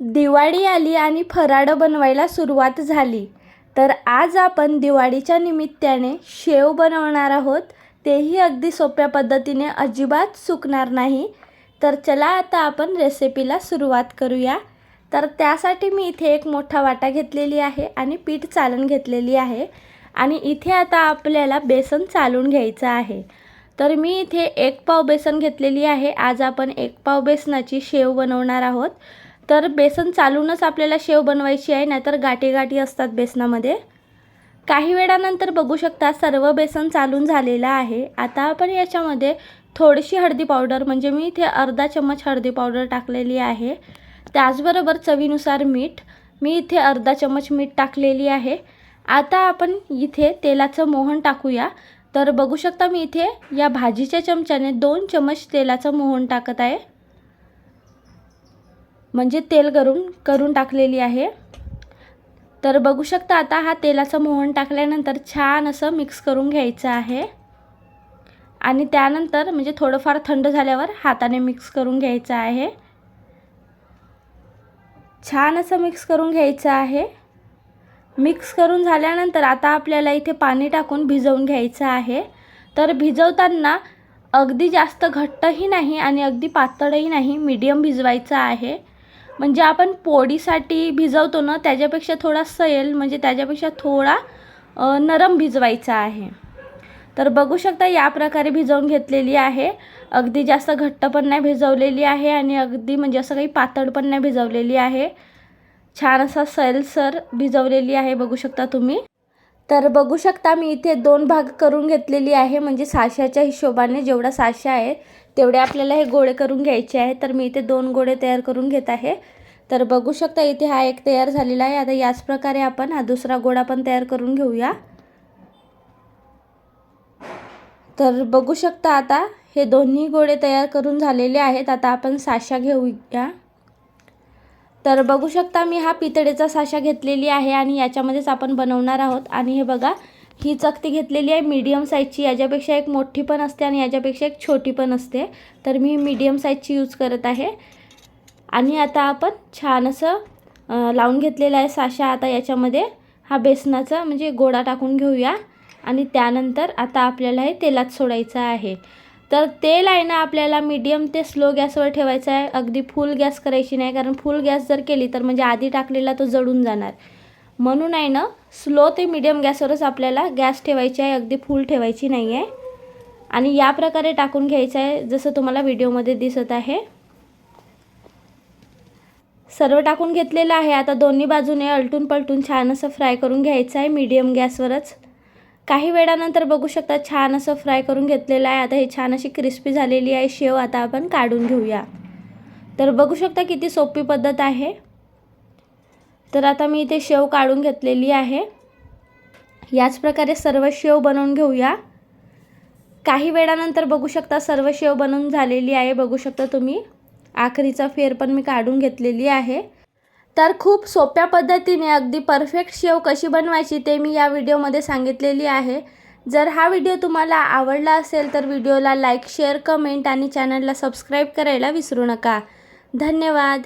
दिवाळी आली आणि फराळं बनवायला सुरुवात झाली. तर आज आपण दिवाळीच्या निमित्ताने शेव बनवणार आहोत. तेही अगदी सोप्या पद्धतीने अजिबात चुकणार नाही. तर चला आता आपण रेसिपीला सुरुवात करूया. तर त्यासाठी मी इथे एक मोठा वाटा घेतलेली आहे आणि पीठ चालून घेतलेली आहे. आणि इथे आता आपल्याला बेसन चालून घ्यायचं आहे. तर मी इथे एक पाव बेसन घेतलेली आहे. आज आपण एक पाव बेसनाची शेव बनवणार आहोत. तर बेसन चालूनच आपल्याला शेव बनवायची आहे नाहीतर गाठी गाठी असतात बेसनामध्ये. काही वेळानंतर बघू शकता सर्व बेसन चालून झालेलं आहे. आता आपण याच्यामध्ये थोडीशी हळदी पावडर म्हणजे मी इथे अर्धा चम्मच हळदी पावडर टाकलेली आहे. त्याचबरोबर चवीनुसार मीठ मी इथे अर्धा चम्मच मीठ टाकलेली आहे. आता आपण इथे तेलाचं मोहन टाकूया. तर बघू शकता मी इथे या भाजीच्या चमच्याने दोन चम्मच तेलाचं मोहन टाकत आहे. म्हणजे तेल करून करून टाकलेली आहे. तर बघू शकता आता हा तेलाचं मोहन टाकल्यानंतर छान असं मिक्स करून घ्यायचं आहे. आणि त्यानंतर म्हणजे थोडंफार थंड झाल्यावर हाताने मिक्स करून घ्यायचं आहे. छान असं मिक्स करून घ्यायचं आहे. मिक्स करून झाल्यानंतर आता आपल्याला इथे पाणी टाकून भिजवून घ्यायचं आहे. तर भिजवताना अगदी जास्त घट्टही नाही आणि अगदी पातळही नाही मीडियम भिजवायचं आहे. म्हणजे आपण पोळीसाठी भिजवतो ना त्याच्यापेक्षा थोडा सैल म्हणजे त्याच्यापेक्षा थोडा नरम भिजवायचा आहे. तर बघू शकता या प्रकारे भिजवून घेतलेली आहे. अगदी जास्त घट्ट पण नाही भिजवलेली आहे आणि अगदी म्हणजे असं काही पातळ पण नाही भिजवलेली आहे. छान असा सैलसर भिजवलेली आहे बघू शकता तुम्ही. तर बघू शकता मी इथे दोन भाग करून घेतलेली आहे. म्हणजे साशाच्या हिशोबाने जेवढा साशा आहे तेवढे आपल्याला हे गोळे करून घ्यायचे आहे. तर मी इथे दोन गोळे तयार करून घेत आहे. तर बघू शकता इथे हा एक तयार झालेला आहे. आता याच प्रकारे आपण हा दुसरा गोळा पण तयार करून घेऊया. तर बघू शकता आता हे दोन्ही गोळे तयार करून झालेले आहेत. आता आपण साशा घेऊया. तर बघू शकता मी हा पितळेचा साशा घेतलेली आहे आणि याच्यामध्येच आपण बनवणार आहोत. आणि हे बघा ही चकती घेतलेली आहे मीडियम साईजची याच्यापेक्षा एक मोठी पण असते आणि याच्यापेक्षा एक छोटी पण असते. तर मी मीडियम साईजची यूज करत आहे. आणि आता आपण छान असं लावून घेतलेलं आहे साशा. आता याच्यामध्ये हा बेसनाचा म्हणजे गोडा टाकून घेऊया. आणि त्यानंतर आता आपल्याला हे तेलात सोडायचं आहे. तर तेल आहे ना आपल्याला मीडियम ते स्लो गॅसवर ठेवायचं आहे. अगदी फुल गॅस करायची नाही कारण फुल गॅस जर केली तर म्हणजे आधी टाकलेला तो जळून जाणार. म्हणून आहे ना स्लो ते मीडियम गॅसवरच आपल्याला गॅस ठेवायची आहे अगदी फुल ठेवायची नाही आहे. आणि या प्रकारे टाकून घ्यायचं आहे जसं तुम्हाला व्हिडिओमध्ये दिसत आहे. सर्व टाकून घेतलेलं आहे. आता दोन्ही बाजूने अलटून पलटून छान असं फ्राय करून घ्यायचं आहे मीडियम गॅसवरच काही वेळानंतर बघू शकता छान असं फ्राय करून घेतलेलं आहे. आता हे छान अशी क्रिस्पी झालेली आहे. शेव आता आपण काढून घेऊया. तर बघू शकता किती सोपी पद्धत आहे. तर आता मी इथे शेव काढून घेतलेली आहे. याच प्रकारे सर्व शेव बनवून घेऊया. काही वेळानंतर बघू शकता सर्व शेव बनवून झालेली आहे. बघू शकता तुम्ही. आखरीचा फेर पण मी काढून घेतलेली आहे. तर खूप सोप्या पद्धतीने अगदी परफेक्ट शेव कशी बनवायची ते मी या व्हिडिओमध्ये सांगितलेली आहे. जर हा व्हिडिओ तुम्हाला आवडला असेल तर व्हिडिओला लाईक शेअर कमेंट आणि चॅनलला सबस्क्राईब करायला विसरू नका. धन्यवाद.